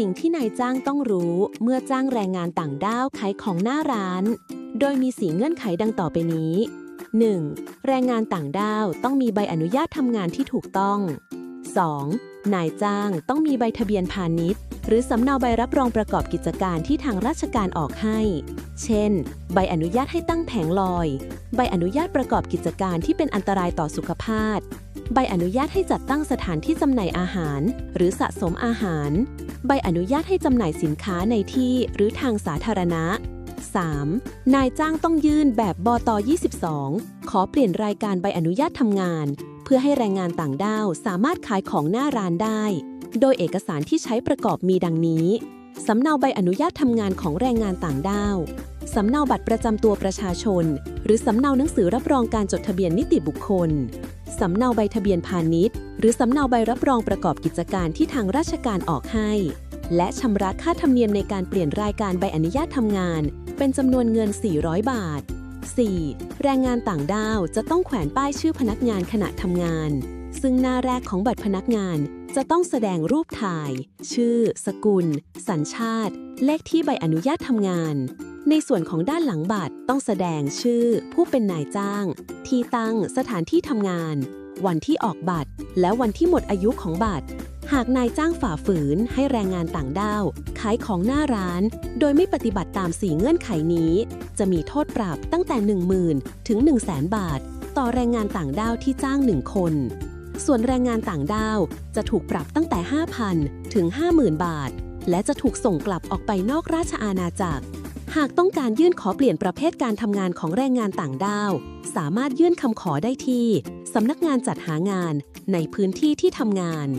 สิ่งที่นายจ้างต้องรู้เมื่อจ้างแรงงานต่างด้าวขายของหน้าร้าน โดยมีสีเงื่อนไขดังต่อไปนี้ 1. แรงงานต่างด้าวต้องมีใบอนุญาตทำงานที่ถูกต้อง 2. นายจ้างต้องมีใบทะเบียนพาณิชย์ หรือสำเนาใบรับรองประกอบกิจการที่ทางราชการออกให้ เช่น ใบอนุญาตให้ตั้งแผงลอย ใบอนุญาตประกอบกิจการที่เป็นอันตรายต่อสุขภาพ ใบอนุญาตให้จัดตั้งสถานที่จำหน่ายอาหาร หรือสะสมอาหาร ใบอนุญาตให้จำหน่ายสินค้าในที่หรือทางสาธารณะ 3. นายจ้างต้องยื่นแบบบต22 ขอเปลี่ยนรายการใบอนุญาตทำงาน พื่อให้แรงงานต่างด้าวสามารถขายของหน้าร้านได้ โดยเอกสารที่ใช้ประกอบมีดังนี้ สำเนาใบอนุญาตทำงานของแรงงานต่างด้าว สำเนาบัตรประจำตัวประชาชน หรือสำเนาหนังสือรับรองการจดทะเบียนนิติบุคคล สำเนาใบทะเบียนพาณิชย์ หรือสำเนาใบรับรองประกอบกิจการที่ทางราชการออกให้ และชำระค่าธรรมเนียมในการเปลี่ยนรายการใบอนุญาตทำงาน เป็นจำนวนเงิน 400 บาท 4. แรงงานต่างด้าวจะต้องแขวนป้ายชื่อพนักงานขณะทำงาน ซึ่งหน้าแรกของบัตรพนักงานจะต้องแสดงรูปถ่าย ชื่อ สกุล สัญชาติ เลขที่ใบอนุญาตทำงาน ในส่วนของด้านหลังบัตรต้องแสดงชื่อ ผู้เป็นนายจ้าง ที่ตั้งสถานที่ทำงาน วันที่ออกบัตร และวันที่หมดอายุของบัตร หากนายจ้างฝ่าฝืนให้แรงงานต่างด้าวขายของหน้าร้าน โดยไม่ปฏิบัติตามสี่เงื่อนไขนี้ จะมีโทษปรับตั้งแต่ 10,000 ถึง 100,000 บาท ต่อแรงงานต่างด้าวที่จ้าง 1 คน ส่วนแรงงานต่างด้าวจะถูกปรับตั้งแต่ 5,000 ถึง 50,000 บาท และจะถูกส่งกลับออกไปนอกราชอาณาจักร หากต้องการยื่นขอเปลี่ยนประเภทการทำงานของแรงงานต่างด้าว สามารถยื่นคำขอได้ที่สำนักงานจัดหางานในพื้นที่ที่ทำงาน